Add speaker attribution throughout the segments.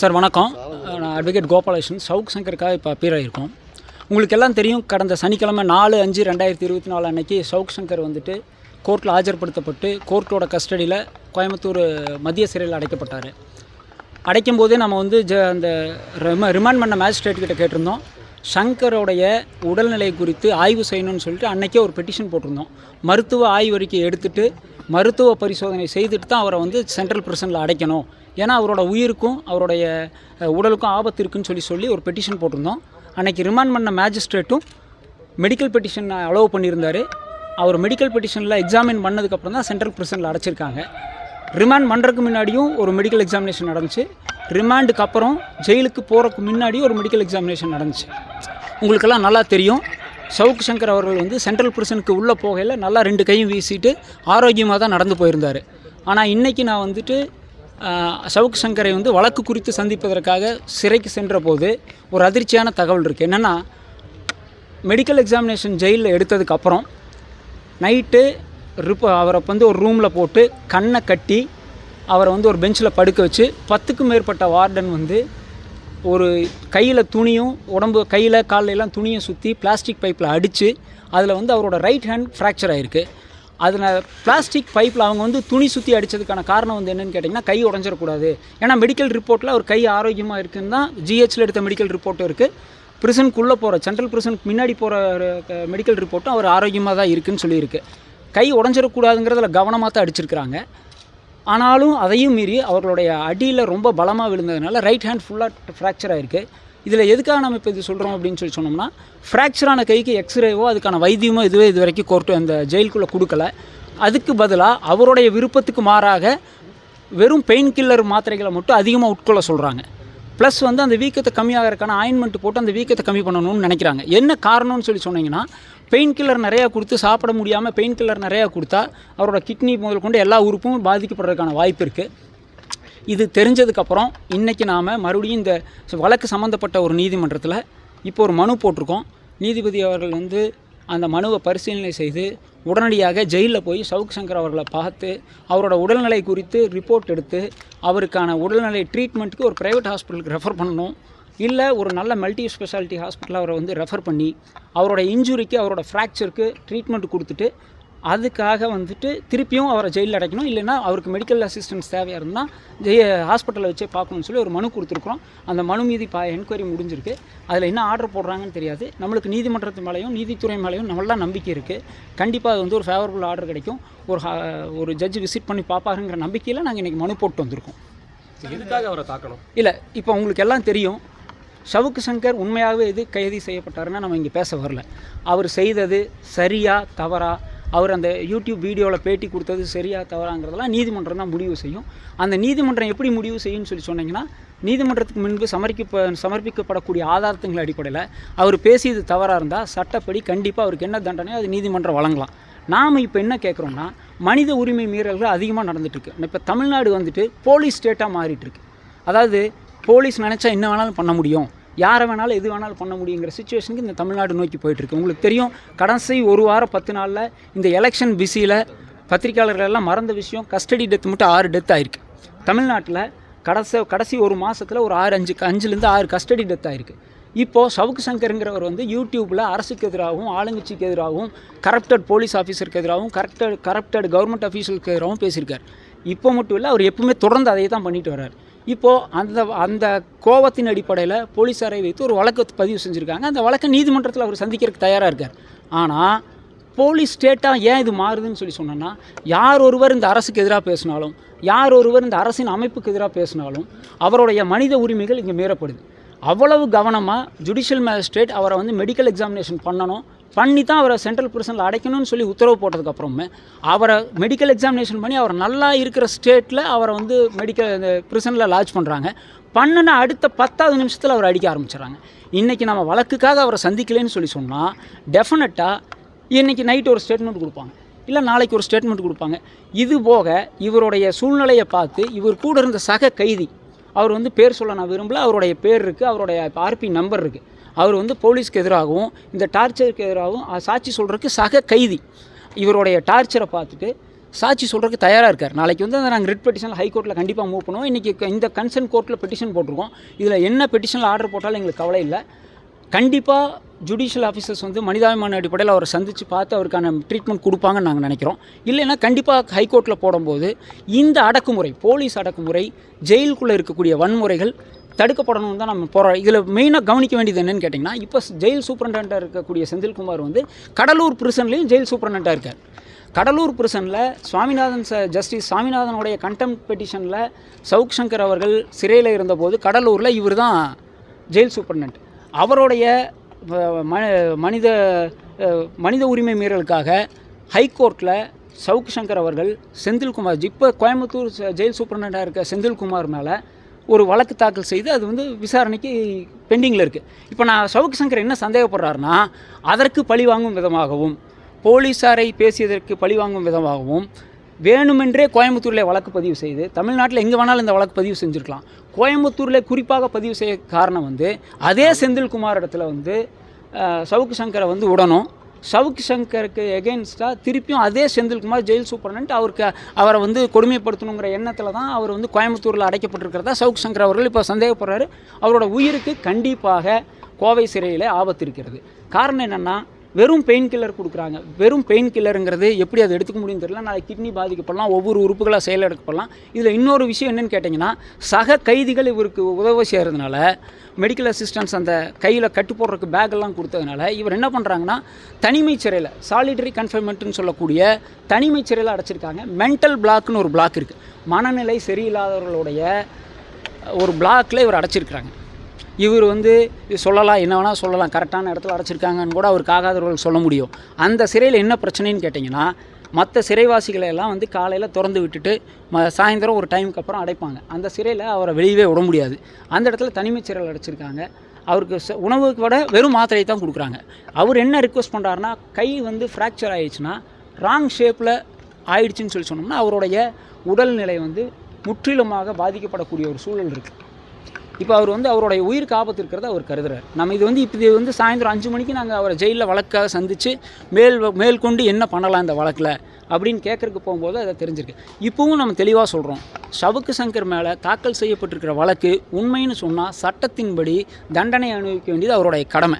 Speaker 1: Sir வணக்கம். நான் advocate Gopalakrishnan. Chowk சங்கருக்காக இப்போ அப்பீர் ஆகியிருக்கோம் உங்களுக்கு எல்லாம் தெரியும் கடந்த சனிக்கிழமை நாலு அஞ்சு ரெண்டாயிரத்தி இருபத்தி நாலு அன்னைக்கு சவுக் சங்கர் வந்துட்டு கோர்ட்டில் ஆஜர்படுத்தப்பட்டு கோர்ட்டோட கஸ்டடியில் கோயம்புத்தூர் மத்திய சிறையில் அடைக்கப்பட்டார். அடைக்கும் போதே நம்ம வந்து ஜ அந்த ரிம ரிமாண்ட் பண்ண மேஜிஸ்ட்ரேட் கிட்ட கேட்டிருந்தோம். சங்கரோடைய உடல்நிலை குறித்து ஆய்வு செய்யணும்னு சொல்லிட்டு அன்றைக்கே ஒரு பெட்டிஷன் போட்டிருந்தோம். மருத்துவ ஆய்வறிக்கை எடுத்துகிட்டு மருத்துவ பரிசோதனை செய்துட்டு தான் அவரை வந்து சென்ட்ரல் பிரிசனில் அடைக்கணும். ஏன்னா அவரோட உயிருக்கும் அவருடைய உடலுக்கும் ஆபத்து இருக்குன்னு சொல்லி சொல்லி ஒரு பெட்டிஷன் போட்டிருந்தோம். அன்றைக்கி ரிமாண்ட் பண்ண மேஜிஸ்ட்ரேட்டும் மெடிக்கல் பெட்டிஷன் அலோவ் பண்ணியிருந்தார். அவர் மெடிக்கல் பெட்டிஷனில் எக்ஸாமின் பண்ணதுக்கப்புறம் தான் சென்ட்ரல் பிரிசனில் அடைச்சிருக்காங்க. ரிமாண்ட் பண்ணுறதுக்கு முன்னாடியும் ஒரு மெடிக்கல் எக்ஸாமினேஷன் நடந்துச்சு. ரிமாண்டுக்கு அப்புறம் ஜெயிலுக்கு போகிறதுக்கு முன்னாடியும் ஒரு மெடிக்கல் எக்ஸாமினேஷன் நடந்துச்சு. உங்களுக்கெல்லாம் நல்லா தெரியும். சவுக் சங்கர் அவர்கள் வந்து சென்ட்ரல் பிரிசனுக்கு உள்ளே போகையில் நல்லா ரெண்டு கையும் வீசிட்டு ஆரோக்கியமாக தான் நடந்து போயிருந்தார். ஆனால் இன்றைக்கி நான் வந்துட்டு சவுக்கு சவுக் சங்கரை வந்து வழக்கு குறித்து சந்திப்பதற்காக சிறைக்கு சென்ற போது ஒரு அதிர்ச்சியான தகவல் இருக்குது என்னென்னா மெடிக்கல் எக்ஸாமினேஷன் ஜெயிலில் எடுத்ததுக்கப்புறம் நைட்டு ரிப்ப அவரை வந்து ஒரு ரூமில் போட்டு கண்ணை கட்டி அவரை வந்து ஒரு பெஞ்சில் படுக்க வச்சு பத்துக்கும் மேற்பட்ட வார்டன் வந்து ஒரு கையில் துணியும் உடம்பு கையில் காலையெல்லாம் எல்லாம் சுற்றி பிளாஸ்டிக் பைப்பில் அடித்து அதில் வந்து அவரோட ரைட் ஹேண்ட் ஃப்ராக்சர் ஆகிருக்கு அதில் பிளாஸ்டிக் பைப்பில் அவங்க வந்து துணி சுற்றி அடித்ததுக்கான காரணம் வந்து என்னென்னு கேட்டிங்கன்னா கை உடஞ்சிடக்கூடாது. ஏன்னா மெடிக்கல் ரிப்போர்ட்டில் அவர் கை ஆரோக்கியமாக இருக்குன்னு தான் ஜிஹெச்சில் எடுத்த மெடிக்கல் ரிப்போர்ட்டும் இருக்குது ப்ரிசனுக்குள்ளே போகிற சென்ட்ரல் ப்ரிசனுக்கு முன்னாடி போகிற மெடிக்கல் ரிப்போர்ட்டும் அவர் ஆரோக்கியமாக தான் இருக்குதுன்னு சொல்லியிருக்கு. கை உடஞ்சிடக்கூடாதுங்கிறதுல கவனமாக தான் அடிச்சிருக்கிறாங்க. ஆனாலும் அதையும் மீறி அவர்களுடைய அடியில் ரொம்ப பலமாக விழுந்ததுனால ரைட் ஹேண்ட் ஃபுல்லாக ஃப்ராக்சர் ஆயிருக்கு. இதில் எதுக்காக நம்ம இப்போ இது சொல்கிறோம் அப்படின்னு சொல்லி சொன்னோம்னா ஃப்ராக்சரான கைக்கு எக்ஸ்ரேவோ அதுக்கான வைத்தியமோ இதுவே இது வரைக்கும் கோர்ட்டு அந்த ஜெயிலுக்குள்ளே கொடுக்கல. அதுக்கு பதிலாக அவருடைய விருப்பத்துக்கு மாறாக வெறும் பெயின் கில்லர் மாத்திரைகளை மட்டும் அதிகமாக உட்கொள்ள சொல்கிறாங்க ப்ளஸ் வந்து அந்த வீக்கத்தை கம்மியாகிறதுக்கான ஆயின்மெண்ட் போட்டு அந்த வீக்கத்தை கம்மி பண்ணணும்னு நினைக்கிறாங்க. என்ன காரணம்னு சொல்லி சொன்னீங்கன்னா பெயின் கில்லர் நிறையா கொடுத்து சாப்பிட முடியாமல் பெயின் கில்லர் நிறையா கொடுத்தா அவரோட கிட்னி முதல் கொண்டு எல்லா உறுப்பும் பாதிக்கப்படுறதுக்கான வாய்ப்பு இருக்குது இது தெரிஞ்சதுக்கப்புறம் இன்றைக்கி நாம் மறுபடியும் இந்த வழக்கு சம்மந்தப்பட்ட ஒரு நீதிமன்றத்தில் இப்போ ஒரு மனு போட்டிருக்கோம். நீதிபதி அவர்கள் வந்து அந்த மனுவை பரிசீலனை செய்து உடனடியாக ஜெயிலில் போய் சவுக் சங்கர் அவர்களை பார்த்து அவரோட உடல்நிலை குறித்து ரிப்போர்ட் எடுத்து அவருக்கான உடல்நிலை ட்ரீட்மெண்ட்டுக்கு ஒரு ப்ரைவேட் ஹாஸ்பிட்டலுக்கு ரெஃபர் பண்ணணும். இல்லை ஒரு நல்ல மல்டி ஸ்பெஷாலிட்டி ஹாஸ்பிட்டல் அவரை வந்து ரெஃபர் பண்ணி அவரோட இன்ஜுரிக்கு அவரோட ஃப்ராக்சருக்கு ட்ரீட்மெண்ட் கொடுத்துட்டு அதுக்காக வந்துட்டு திருப்பியும் அவரை ஜெயிலில் அடைக்கணும். இல்லைன்னா அவருக்கு மெடிக்கல் அசிஸ்டன்ஸ் தேவையாக இருந்தால் ஜெய ஹாஸ்பிட்டலில் வச்சே பார்க்கணும்னு சொல்லி ஒரு மனு கொடுத்துருக்குறோம். அந்த மனு மீது இப்போ என்கொயரி முடிஞ்சிருக்கு. அதில் என்ன ஆர்டர் போடுறாங்கன்னு தெரியாது. நம்மளுக்கு நீதிமன்றத்து மேலேயும் நீதித்துறை மேலேயும் நல்லா நம்பிக்கை இருக்குது கண்டிப்பாக அது வந்து ஒரு ஃபேவரபுள் ஆர்டர் கிடைக்கும். ஒரு ஹா- ஒரு ஜட்ஜ் விசிட் பண்ணி பார்ப்பாருங்கிற நம்பிக்கையில் நாங்கள் இன்றைக்கி மனு போட்டு வந்திருக்கோம்.
Speaker 2: எதுக்காக அவரை தாக்கணும்?
Speaker 1: இல்லை இப்போ உங்களுக்கு எல்லாம் தெரியும். ஷவுக்கு சங்கர் உண்மையாகவே எது கைது செய்யப்பட்டாருன்னா நம்ம இங்கே பேச வரல. அவர் செய்தது சரியா தவறா அவர் அந்த யூடியூப் வீடியோவில் பேட்டி கொடுத்தது சரியா தவறாங்கிறதெல்லாம் நீதிமன்றம் தான் முடிவு செய்யும். அந்த நீதிமன்றம் எப்படி முடிவு செய்யும்னு சொல்லி சொன்னீங்கன்னா நீதிமன்றத்துக்கு முன்பு சமர்ப்பிப்ப சமர்ப்பிக்கப்படக்கூடிய ஆதாரத்துங்கள் அடிப்படையில் அவர் பேசியது தவறாக இருந்தால் சட்டப்படி கண்டிப்பாக அவருக்கு என்ன தண்டனையோ அது நீதிமன்றம் வழங்கலாம். நாம் இப்போ என்ன கேட்குறோம்னா மனித உரிமை மீறல்கள் அதிகமாக நடந்துட்டுருக்கு. இப்போ தமிழ்நாடு வந்துட்டு போலீஸ் ஸ்டேட்டாக மாறிட்டுருக்கு. அதாவது போலீஸ் நினச்சா என்ன வேணாலும் பண்ண முடியும். யாரை வேணாலும் எது வேணாலும் பண்ண முடியுங்கிற சுச்சுவேஷனுக்கு இந்த தமிழ்நாடு நோக்கி போயிட்டுருக்கு. உங்களுக்கு தெரியும் கடைசி ஒரு வாரம் பத்து நாளில் இந்த எலெக்ஷன் பிஸியில் பத்திரிக்கையாளர்களெல்லாம் மறந்த விஷயம் கஸ்டடி டெத் மட்டும் ஆறு டெத் ஆயிருக்கு. தமிழ்நாட்டில் கடைசி கடைசி ஒரு மாதத்தில் ஒரு ஆறு அஞ்சு அஞ்சுலேருந்து ஆறு கஸ்டடி டெத் ஆயிருக்கு. இப்போது சவுக்கு சங்கருங்கிறவர் வந்து யூடியூப்பில் அரசுக்கு எதிராகவும் ஆளுங்கட்சிக்கு எதிராகவும் கரப்டட் போலீஸ் ஆஃபீஸருக்கு எதிராகவும் கரப்டட் கரப்டட் கவர்மெண்ட் ஆஃபீஸருக்கு எதிராகவும் பேசியிருக்கார். இப்போ மட்டும் இல்லை அவர் எப்பவுமே தொடர்ந்து அதை தான் பண்ணிட்டு வர்றார். இப்போது அந்த அந்த கோபத்தின் அடிப்படையில் போலீஸாரை வைத்து ஒரு வழக்கு பதிவு செஞ்சுருக்காங்க. அந்த வழக்கை நீதிமன்றத்தில் அவர் சந்திக்கிறதுக்கு தயாராக இருக்கார். ஆனால் போலீஸ் ஸ்டேட்டாக ஏன் இது மாறுதுன்னு சொல்லி சொன்னோன்னா யார் ஒருவர் இந்த அரசுக்கு எதிராக பேசினாலும் யார் ஒருவர் இந்த அரசின் அமைப்புக்கு எதிராக பேசினாலும் அவருடைய மனித உரிமைகள் இங்கே மீறப்படுது. அவ்வளவு கவனமாக ஜுடிஷியல் மேஜிஸ்ட்ரேட் அவரை வந்து மெடிக்கல் எக்ஸாமினேஷன் பண்ணணும் பண்ணி தான் அவரை சென்ட்ரல் பிரிசனில் அடைக்கணும்னு சொல்லி உத்தரவு போட்டதுக்கப்புறமே அவரை மெடிக்கல் எக்ஸாமினேஷன் பண்ணி அவர் நல்லா இருக்கிற ஸ்டேட்டில் அவரை வந்து மெடிக்கல் இந்த பிரிசனில் லாட்ஜ் பண்ணுறாங்க பண்ணுன அடுத்த பத்தாவது நிமிஷத்தில் அவர் அடிக்க ஆரம்பிச்சிடுறாங்க. இன்றைக்கி நம்ம வழக்குக்காக அவரை சந்திக்கலைன்னு சொல்லி சொன்னால் டெஃபினட்டாக இன்றைக்கி நைட் ஒரு ஸ்டேட்மெண்ட் கொடுப்பாங்க. இல்லை நாளைக்கு ஒரு ஸ்டேட்மெண்ட் கொடுப்பாங்க. இது போக இவருடைய சூழ்நிலையை பார்த்து இவர் கூட இருந்த சக கைதி அவர் வந்து பேர் சொல்ல நான் விரும்பல அவருடைய பேர் இருக்குது அவருடைய ஆர்பி நம்பர் இருக்குது அவர் வந்து போலீஸ்க்கு எதிராகவும் இந்த டார்ச்சருக்கு எதிராகவும் சாட்சி சொல்கிறதுக்கு சக கைதி. இவருடைய டார்ச்சரை பார்த்துட்டு சாட்சி சொல்கிறதுக்கு தயாராக இருக்கார். நாளைக்கு வந்து அதை நாங்கள் ரிட் பெட்டிஷனில் ஹைகோர்ட்டில் கண்டிப்பாக மூவ் பண்ணுவோம். இன்றைக்கி இந்த கன்சர்ன் கோர்ட்டில் பெட்டிஷன் போட்டிருக்கோம். இதில் என்ன பெட்டிஷனில் ஆர்டர் போட்டாலும் எங்களுக்கு கவலை இல்லை. கண்டிப்பாக ஜுடிஷியல் ஆஃபீஸர்ஸ் வந்து மனிதாபிமான அடிப்படையில் அவரை சந்தித்து பார்த்து அவருக்கான ட்ரீட்மெண்ட் கொடுப்பாங்கன்னு நாங்கள் நினைக்கிறோம். இல்லைன்னா கண்டிப்பாக ஹைகோர்ட்டில் போடும்போது இந்த அடக்குமுறை போலீஸ் அடக்குமுறை ஜெயிலுக்குள்ளே இருக்கக்கூடிய வன்முறைகள் தடுக்கப்படணும்னு தான் நம்ம போகிறோம் இதில் மெயினாக கவனிக்க வேண்டியது என்னென்னு கேட்டிங்கன்னா இப்போ ஜெயில் சூப்பரண்டாக இருக்கக்கூடிய செந்தில்குமார் வந்து கடலூர் பிரிசன்லேயும் ஜெயில் சூப்பரண்டாக இருக்கார். கடலூர் பிரிசனில் சுவாமிநாதன் ச ஜஸ்டிஸ் சுவாமிநாதனுடைய கண்டெம் பெட்டிஷனில் சவுக் சங்கர் அவர்கள் சிறையில் இருந்தபோது கடலூரில் இவர் தான் ஜெயில் சூப்பரண்ட் அவருடைய ம மனித மனித உரிமை மீறலுக்காக ஹைகோர்ட்டில் சவுக் சங்கர் அவர்கள் செந்தில்குமார் இப்போ கோயம்புத்தூர் ச- ஜெயில் சூப்பரண்டாக இருக்க செந்தில்குமார் மேலே ஒரு வழக்கு தாக்கல் செய்து அது வந்து விசாரணைக்கு பெண்டிங்கில் இருக்குது இப்போ நான் சவுக்கு சங்கர் என்ன சந்தேகப்படுறாருன்னா அதற்கு பழி வாங்கும் விதமாகவும் போலீஸாரை பேசியதற்கு பழிவாங்கும் விதமாகவும் வேணுமென்றே கோயம்புத்தூரில் வழக்கு பதிவு செய்து தமிழ்நாட்டில் எங்கே வேணாலும் இந்த வழக்கு பதிவு செஞ்சுருக்கலாம். கோயம்புத்தூரில் குறிப்பாக பதிவு செய்ய காரணம் வந்து அதே செந்தில்குமார் இடத்துல வந்து சவுக்கு சங்கரை வந்து விடணும் சவுக் சங்கருக்கு எகெயின்ஸ்டாக திருப்பியும் அதே செந்தில்குமார் ஜெயில் சூப்பரண்ட் அவருக்கு அவரை வந்து கொடுமைப்படுத்தணுங்கிற எண்ணத்தில் தான் அவர் வந்து கோயம்புத்தூரில் அடைக்கப்பட்டிருக்கிறதா சவுக் சங்கர் அவர்கள் இப்போ சந்தேகப்படுறாரு. அவரோட உயிருக்கு கண்டிப்பாக கோவை சிறையில் ஆபத்து இருக்கிறது. காரணம் என்னென்னா வெறும் பெயின் கில்லர் கொடுக்குறாங்க. வெறும் பெயின் கில்லருங்கிறது எப்படி அதை எடுத்துக்க முடியும்னு தெரியல. நாளைக்கு கிட்னி பாதிக்கப்படலாம் ஒவ்வொரு உறுப்புகளாக செயலெடுக்கப்படலாம் இதில் இன்னொரு விஷயம் என்னென்னு கேட்டிங்கன்னா சக கைதிகள் இவருக்கு உதவ செய்கிறதுனால மெடிக்கல் அசிஸ்டன்ஸ் அந்த கையில் கட்டு போடுறதுக்கு பேக்கெல்லாம் கொடுத்ததுனால இவர் என்ன பண்ணுறாங்கன்னா தனிமை சிறையில் சாலிடரி கன்ஃபைன்மெண்ட்னு சொல்லக்கூடிய தனிமை சிறையில் அடைச்சிருக்காங்க. மென்டல் பிளாக்னு ஒரு பிளாக் இருக்குது மனநிலை சரியில்லாதவர்களுடைய ஒரு பிளாக்கில் இவர் அடைச்சிருக்கிறாங்க. இவர் வந்து சொல்லலாம் என்ன வேணால் சொல்லலாம் கரெக்டான இடத்துல அடைச்சிருக்காங்கன்னு கூட அவருக்கு ஆகாதவர்கள் சொல்ல முடியும். அந்த சிறையில் என்ன பிரச்சனைன்னு கேட்டிங்கன்னா மற்ற சிறைவாசிகளை எல்லாம் வந்து காலையில் திறந்து விட்டுட்டு ம சாயந்தரம் ஒரு டைமுக்கு அப்புறம் அடைப்பாங்க. அந்த சிறையில் அவரை வெளியவே விட முடியாது. அந்த இடத்துல தனிமைச் சிறையில் அடைச்சிருக்காங்க. அவருக்கு ச- உணவுக்கு விட வெறும் மாத்திரையை தான் கொடுக்குறாங்க. அவர் என்ன ரிக்வஸ்ட் பண்ணுறாருனா கை வந்து ஃப்ராக்சர் ஆயிடுச்சுன்னா ராங் ஷேப்பில் ஆயிடுச்சுன்னு சொல்லி சொன்னோம்னா அவருடைய உடல்நிலை வந்து முற்றிலுமாக பாதிக்கப்படக்கூடிய ஒரு சூழல் இருக்குது இப்போ அவர் வந்து அவருடைய உயிருக்கு ஆபத்து இருக்கிறத அவர் கருதுறார். நம்ம இது வந்து இப்போ இது வந்து சாயந்தரம் அஞ்சு மணிக்கு நாங்கள் அவரை ஜெயிலில் வழக்காக சந்தித்து மேல் மேல் கொண்டு என்ன பண்ணலாம் இந்த வழக்கில் அப்படின்னு கேட்கறதுக்கு போகும்போது அதை தெரிஞ்சிருக்கு. இப்போவும் நம்ம தெளிவாக சொல்கிறோம் சவுக்கு சங்கர் மேலே தாக்கல் செய்யப்பட்டிருக்கிற வழக்கு உண்மைன்னு சொன்னால் சட்டத்தின்படி தண்டனை அனுபவிக்க வேண்டியது அவருடைய கடமை.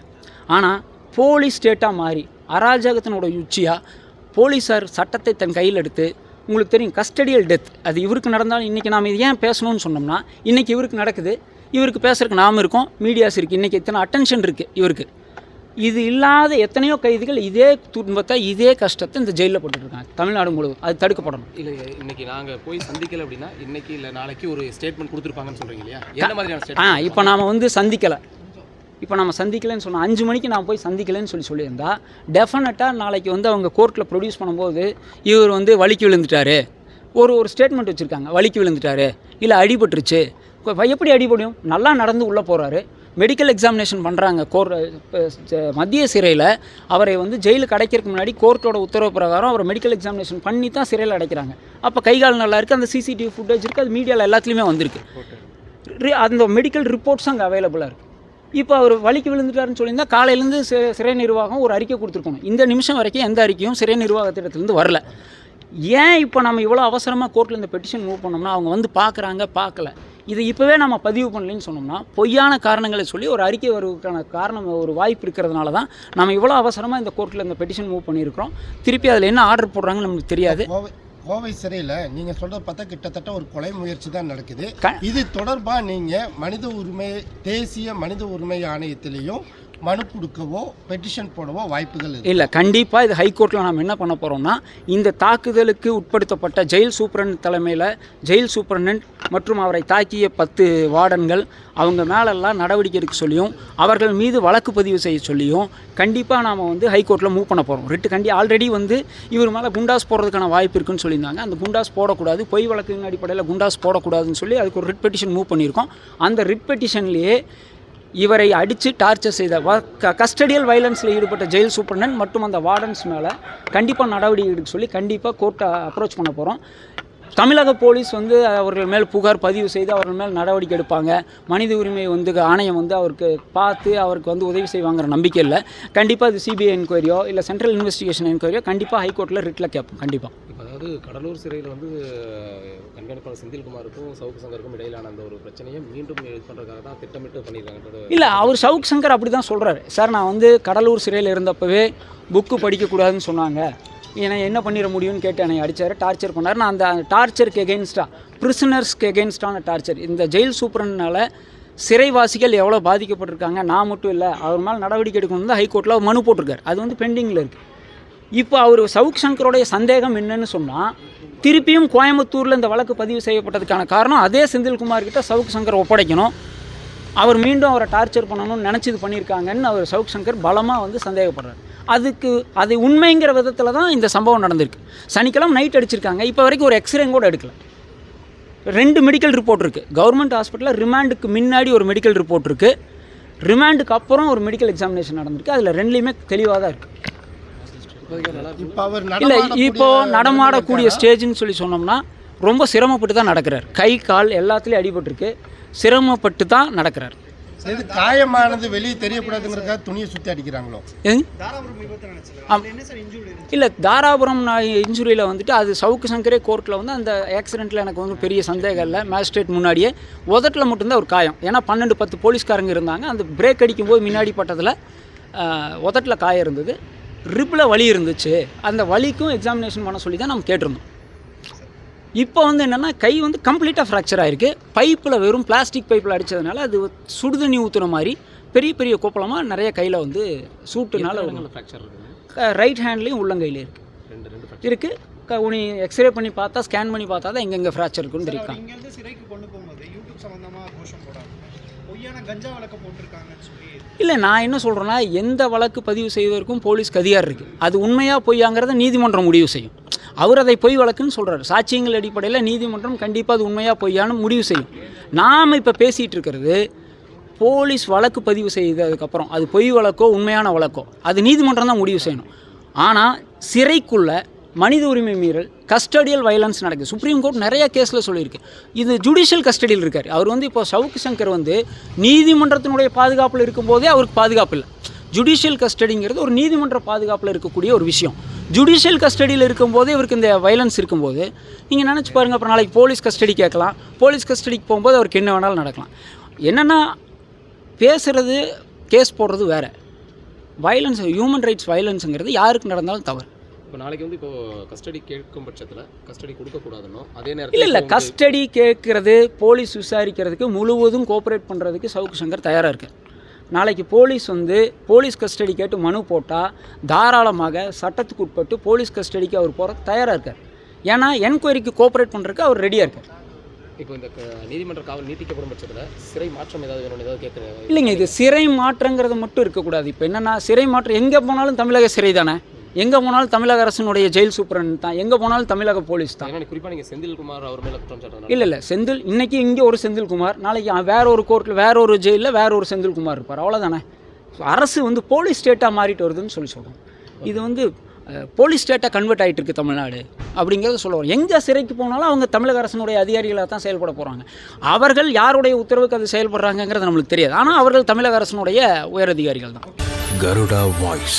Speaker 1: ஆனால் போலீஸ் ஸ்டேட்டாக மாறி அராஜகத்தினோட உச்சியாக போலீஸார் சட்டத்தை தன் கையில் எடுத்து உங்களுக்கு தெரியும் கஸ்டடியல் டெத் அது இவருக்கு நடந்தாலும் இன்றைக்கி நாம் இது ஏன் பேசணும்னு சொன்னோம்னா இன்றைக்கி இவருக்கு நடக்குது இவருக்கு பேசுறதுக்கு நாம் இருக்கோம். மீடியாஸ் இருக்குது இன்றைக்கி இத்தனை அட்டென்ஷன் இருக்குது இவருக்கு? இது இல்லாத எத்தனையோ கைதிகள் இதே துன்பத்தை இதே கஷ்டத்தை இந்த ஜெயிலில் போட்டுட்ருக்காங்க. தமிழ்நாடு முழுவதும். அது தடுக்கப்படணும்.
Speaker 2: இல்ல இன்னைக்கு நாங்க போய் சந்திக்கல அப்படின்னா இன்னைக்கு இல்ல நாளைக்கு ஒரு ஸ்டேட்மெண்ட் கொடுத்துருப்பாங்கன்னு சொல்றீங்க இல்லையா? என்ன மாதிரியான
Speaker 1: ஆ இப்போ நாம் வந்து சந்திக்கலை. இப்போ நம்ம சந்திக்கலைன்னு சொன்னோம் அஞ்சு மணிக்கு நான் போய் சந்திக்கலைன்னு சொல்லி சொல்லியிருந்தா டெஃபினட்டாக நாளைக்கு வந்து அவங்க கோர்ட்டில் ப்ரொடியூஸ் பண்ணும்போது இவர் வந்து வலிக்கு விழுந்துட்டாரு. ஒரு ஒரு ஸ்டேட்மெண்ட் வச்சுருக்காங்க. வலிக்கு விழுந்துட்டாரு. இல்லை அடிபட்டுருச்சு. எப்படி அடிபடும் நல்லா நடந்து உள்ளே போகிறாரு மெடிக்கல் எக்ஸாமினேஷன் பண்ணுறாங்க கோர் மத்திய சிறையில் அவரை வந்து ஜெயிலுக்கு அடைக்கிறதுக்கு முன்னாடி கோர்ட்டோட உத்தரவு பிரகாரம் அவர் மெடிக்கல் எக்ஸாமினேஷன் பண்ணி தான் சிறையில் அடைக்கிறாங்க. அப்போ கை கால் நல்லா இருக்குது அந்த சிசிடிவி ஃபுட்டேஜ் இருக்குது அது மீடியாவில் எல்லாத்துலேயுமே வந்திருக்கு. ரி- அந்த மெடிக்கல் ரிப்போர்ட்ஸ் அங்கே அவைலபிளாக இருக்குது இப்போ அவர் வலிக்கு விழுந்துட்டாருன்னு சொல்லியிருந்தால் காலையிலேருந்து சிறை நிர்வாகம் ஒரு அறிக்கை கொடுத்துருக்கணும். இந்த நிமிஷம் வரைக்கும் எந்த அறிக்கையும் சிறை நிர்வாகத்திடத்துலேருந்து வரல. ஏன் இப்போ நம்ம இவ்வளோ அவசரமாக கோர்ட்டில் இந்த பெட்டிஷன் மூவ் பண்ணோம்னா அவங்க வந்து பார்க்குறாங்க பார்க்கல. இது இப்போவே நம்ம பதிவு பண்ணலன்னு சொன்னோம்னா பொய்யான காரணங்களை சொல்லி ஒரு அறிக்கை வருவதற்கான காரணம் ஒரு வாய்ப்பு இருக்கிறதுனால தான் நம்ம இவ்வளோ அவசரமாக இந்த கோர்ட்டில் இந்த பெட்டிஷன் மூவ் பண்ணியிருக்கிறோம். திருப்பி அதில் என்ன ஆர்டர் போடுறாங்கன்னு நமக்கு தெரியாது.
Speaker 3: கோவை சிறையில் நீங்கள் சொல்கிறத பார்த்தா கிட்டத்தட்ட ஒரு கொலை முயற்சி தான் நடக்குது. இது தொடர்பாக நீங்கள் மனித உரிமை தேசிய மனித உரிமை ஆணையத்திலையும் மனு கொடுக்கவோ பெட்டிஷன் போடவோ வாய்ப்புகள்
Speaker 1: இல்லை கண்டிப்பாக இது ஹைகோர்ட்டில் நாம் என்ன பண்ண போகிறோம்னா இந்த தாக்குதலுக்கு உட்படுத்தப்பட்ட ஜெயில் சூப்பரண்ட் தலைமையில் ஜெயில் சூப்பரண்ட் மற்றும் அவரை தாக்கிய பத்து வார்டன்கள் அவங்க மேலெல்லாம் நடவடிக்கை எடுக்க சொல்லியும் அவர்கள் மீது வழக்கு பதிவு செய்ய சொல்லியும் கண்டிப்பாக நாம் வந்து ஹைகோர்ட்டில் மூவ் பண்ண போகிறோம் ரிட்டு கண்டி ஆல்ரெடி வந்து இவர் மேலே குண்டாஸ் போடுறதுக்கான வாய்ப்பு இருக்குன்னு சொல்லியிருந்தாங்க. அந்த குண்டாஸ் போடக்கூடாது பொய் வழக்கின் அடிப்படையில் குண்டாஸ் போடக்கூடாதுன்னு சொல்லி அதுக்கு ஒரு ரிட் பெட்டிஷன் மூவ் பண்ணியிருக்கோம். அந்த ரிட் பெட்டிஷன்லேயே இவரை அடித்து டார்ச்சர் செய்த கஸ்டடியல் வயலன்ஸில் ஈடுபட்ட ஜெயில் சூப்பரண்ட் மற்றும் அந்த வார்டன்ஸ் மேலே கண்டிப்பாக நடவடிக்கை எடுக்க சொல்லி கண்டிப்பாக கோர்ட்டை அப்ரோச் பண்ண போகிறோம் தமிழக போலீஸ் வந்து அவர்கள் மேல் புகார் பதிவு செய்து அவர்கள் மேல் நடவடிக்கை எடுப்பாங்க. மனித உரிமை வந்து ஆணையம் வந்து அவருக்கு பார்த்து அவருக்கு வந்து உதவி செய்வாங்கிற நம்பிக்கை இல்லை. கண்டிப்பாக அது சிபிஐ என்கொயரியோ இல்லை சென்ட்ரல் இன்வெஸ்டிகேஷன் என்கொயரியோ கண்டிப்பாக ஹைகோர்ட்டில் ரிட்டில் கேட்போம். கண்டிப்பாக
Speaker 2: அதாவது கடலூர் சிறையில் வந்து கண்காணிப்பாளர் செந்தில்குமாருக்கும் சவுக்கு சங்கருக்கும் இடையிலான அந்த ஒரு பிரச்சனையை மீண்டும் இது பண்ணுறதுக்காக தான் திட்டமிட்டு பண்ணியிருக்காங்கன்றது
Speaker 1: இல்லை அவர் சவுக் சங்கர் அப்படி தான் சொல்கிறாரு சார் நான் வந்து கடலூர் சிறையில் இருந்தப்பவே புக்கு படிக்கக்கூடாதுன்னு சொன்னாங்க. என்னை என்ன பண்ணிட முடியும்னு கேட்டு என்னை அடித்தார் டார்ச்சர் பண்ணார். நான் அந்த டார்ச்சருக்கு எகெயின்ஸ்டாக ப்ரிசனர்ஸ்க்கு எகெயின்ஸ்டான டார்ச்சர். இந்த ஜெயில் சூப்பரனால் சிறைவாசிகள் எவ்வளோ பாதிக்கப்பட்டிருக்காங்க நான் மட்டும் இல்லை அவர் மேலே நடவடிக்கை எடுக்கணும் தான் ஹைகோர்ட்டில் மனு போட்டிருக்காரு. அது வந்து பெண்டிங்கில் இருக்குது இப்போ அவர் சவுக் சங்கருடைய சந்தேகம் என்னன்னு சொன்னால் திருப்பியும் கோயம்புத்தூரில் இந்த வழக்கு பதிவு செய்யப்பட்டதுக்கான காரணம் அதே செந்தில்குமார் கிட்ட சவுக் சங்கர் ஒப்படைக்கணும். அவர் மீண்டும் அவரை டார்ச்சர் பண்ணணும்னு நினச்சி இது பண்ணியிருக்காங்கன்னு அவர் சவுக் சங்கர் பலமாக வந்து சந்தேகப்படுறாரு. அதுக்கு அது உண்மைங்கிற விதத்தில் தான் இந்த சம்பவம் நடந்திருக்கு. சனிக்கிழமை நைட் அடிச்சிருக்காங்க. இப்போ வரைக்கும் ஒரு எக்ஸ்ரே கூட எடுக்கல. ரெண்டு மெடிக்கல் ரிப்போர்ட் இருக்குது கவர்மெண்ட் ஹாஸ்பிட்டலில் ரிமாண்டுக்கு முன்னாடி ஒரு மெடிக்கல் ரிப்போர்ட் இருக்குது ரிமாண்டுக்கு அப்புறம் ஒரு மெடிக்கல் எக்ஸாமினேஷன் நடந்திருக்கு. அதில் ரெண்டுலேயுமே தெளிவாக தான் இருக்குது
Speaker 2: இப்போதைக்கு நல்லா இருக்கு
Speaker 3: இப்போ அவர்
Speaker 1: இல்லை இப்போ நடமாடக்கூடிய ஸ்டேஜ்னு சொல்லி சொன்னோம்னா ரொம்ப சிரமப்பட்டு தான் நடக்கிறார். கை கால் எல்லாத்துலேயும் அடிபட்டிருக்கு. சிரமப்பட்டு தான் நடக்கிறார்
Speaker 3: இது காயமானது வெளியே தெரியக்கூடாதுங்கிறதுக்காக துணியை சுற்றி அடிக்கிறாங்களோ?
Speaker 1: இல்லை தாராபுரம் இன்ஜுரியில் வந்துட்டு அது சவுக்கு சங்கரே கோர்ட்டில் வந்து அந்த ஆக்சிடெண்ட்டில் எனக்கு வந்து பெரிய சந்தேகம் இல்லை. மேஜிஸ்ட்ரேட் முன்னாடியே உதட்டில் மட்டும்தான் ஒரு காயம். ஏன்னா பன்னெண்டு பத்து போலீஸ்காரங்க இருந்தாங்க. அந்த பிரேக் அடிக்கும்போது முன்னாடி பட்டதில் உதட்டில் காயம் இருந்தது. ரிப்பில் வலி இருந்துச்சு அந்த வலிக்கும் எக்ஸாமினேஷன் பண்ண சொல்லி தான் நம்ம கேட்டிருந்தோம். இப்போ வந்து என்னென்னா கை வந்து கம்ப்ளீட்டாக ஃப்ராக்சர் ஆகிருக்கு பைப்பில் வெறும் பிளாஸ்டிக் பைப்பில் அடித்ததுனால அது சுடுதண்ணி ஊற்றுன மாதிரி பெரிய பெரிய கோப்பலமாக நிறைய கையில் வந்து சூட்டுனால
Speaker 2: ஃப்ராக்சர்
Speaker 1: ரைட் ஹேண்ட்லேயும் உள்ளங்கையில இருக்குது
Speaker 2: ரெண்டு ரெண்டு fracture.
Speaker 1: இருக்குது உனி எக்ஸ்ரே பண்ணி பார்த்தா ஸ்கேன் பண்ணி பார்த்தா தான் எங்கெங்கே ஃப்ராக்சர் இருக்குன்னு தெரியும்.
Speaker 4: சிறைக்கு கொண்டு போகும்போது யூடியூப் சம்மந்தமாக கோஷம் போடாங்க பொய்யான கஞ்சா வழக்க போட்டிருக்காங்கன்னு சொல்லி
Speaker 1: இல்லை நான் என்ன சொல்கிறேன்னா எந்த வழக்கு பதிவு செய்வதற்கும் போலீஸ்க்கு அதிகாரம் இருக்குது அது உண்மையாக பொய்யாங்கிறத நீதிமன்றம் முடிவு செய்யும். அவர் அதை பொய் வழக்குன்னு சொல்கிறார் சாட்சியங்கள் அடிப்படையில் நீதிமன்றம் கண்டிப்பாக அது உண்மையாக பொய்யான்னு முடிவு செய்யும். நாம் இப்போ பேசிகிட்டு இருக்கிறது போலீஸ் வழக்கு பதிவு செய்ததுக்கப்புறம் அது பொய் வழக்கோ உண்மையான வழக்கோ அது நீதிமன்றம் தான் முடிவு செய்யணும். ஆனால் சிறைக்குள்ள மனித உரிமை மீறல் கஸ்டடியல் வயலன்ஸ் நடக்குது. சுப்ரீம் கோர்ட் நிறைய கேஸில் சொல்லியிருக்கு. இது ஜுடிஷியல் கஸ்டடியில் இருக்கார். அவர் வந்து இப்போ சவுக்கு சங்கர் வந்து நீதிமன்றத்தினுடைய பாதுகாப்பில் இருக்கும்போதே அவருக்கு பாதுகாப்பு இல்லை. ஜுடிஷியல் கஸ்டடிங்கிறது ஒரு நீதிமன்ற பாதுகாப்பில் இருக்கக்கூடிய ஒரு விஷயம். ஜுடிஷியல் கஸ்டடியில் இருக்கும்போது இவருக்கு இந்த வயலன்ஸ் இருக்கும்போது நீங்கள் நினச்சி பாருங்கள் அப்புறம் நாளைக்கு போலீஸ் கஸ்டடி கேட்கலாம். போலீஸ் கஸ்டடிக்கு போகும்போது அவருக்கு என்ன வேணாலும் நடக்கலாம். என்னென்னா பேசுகிறது கேஸ் போடுறது வேறு. வயலன்ஸ் ஹியூமன் ரைட்ஸ் வயலன்ஸுங்கிறது யாருக்கு நடந்தாலும் தவறு.
Speaker 2: இப்போ நாளைக்கு வந்து இப்போ கஸ்டடி கேட்கும் பட்சத்தில் கஸ்டடி கொடுக்கக்கூடாதுன்னு அதே
Speaker 1: இல்லை
Speaker 2: நேரத்தில்
Speaker 1: இல்லை கஸ்டடி கேட்குறது போலீஸ் விசாரிக்கிறதுக்கு முழுவதும் கோஆப்ரேட் பண்ணுறதுக்கு சவுக்கு சங்கர் தயாராக இருக்கு நாளைக்கு போலீஸ் வந்து போலீஸ் கஸ்டடி கேட்டு மனு போட்டால் தாராளமாக சட்டத்துக்கு உட்பட்டு போலீஸ் கஸ்டடிக்கு அவர் போகிற தயாராக இருக்கார். ஏன்னா என்கொயரிக்கு கோஆப்ரேட் பண்ணுறதுக்கு அவர் ரெடியாக இருக்கார்.
Speaker 2: இப்போ இந்த நீதிமன்ற காவல் நீட்டிக்கப்படும் பட்சத்தில் சிறை மாற்றம் ஏதாவது வேணும்னு ஏதாவது கேட்குற
Speaker 1: இல்லைங்க இது சிறை மாற்றங்கிறது மட்டும் இருக்கக்கூடாது. இப்போ என்னென்னா சிறை மாற்றம் எங்கே போனாலும் தமிழக சிறை தானே? எங்கே போனாலும் தமிழக அரசினுடைய ஜெயில் சூப்பரன் தான். எங்கே போனாலும் தமிழக போலீஸ் தான்.
Speaker 2: குறிப்பாக நீங்கள் செந்தில்குமார் அவர் மேலே குற்றம்
Speaker 1: இல்லை இல்லை. செந்தில் இன்னைக்கு இங்கே ஒரு செந்தில்குமார் நாளைக்கு வேற ஒரு கோர்ட்டில் வேற ஒரு ஜெயிலில் வேற ஒரு செந்தில்குமார் இருப்பார். அவ்வளோதானே ஸோ அரசு வந்து போலீஸ் ஸ்டேட்டாக மாறிட்டு வருதுன்னு சொல்லி சொல்கிறோம் இது வந்து போலீஸ் ஸ்டேட்டாக கன்வெர்ட் ஆகிட்டு இருக்கு தமிழ்நாடு அப்படிங்கிறத சொல்ல வரோம். எங்கே சிறைக்கு போனாலும் அவங்க தமிழக அரசினுடைய அதிகாரிகளாக தான் செயல்பட போகிறாங்க அவர்கள் யாருடைய உத்தரவுக்கு அது செயல்படுறாங்கங்கிறது நம்மளுக்கு தெரியாது. ஆனால் அவர்கள் தமிழக அரசினுடைய உயர் அதிகாரிகள் தான்.
Speaker 5: Garuda Voice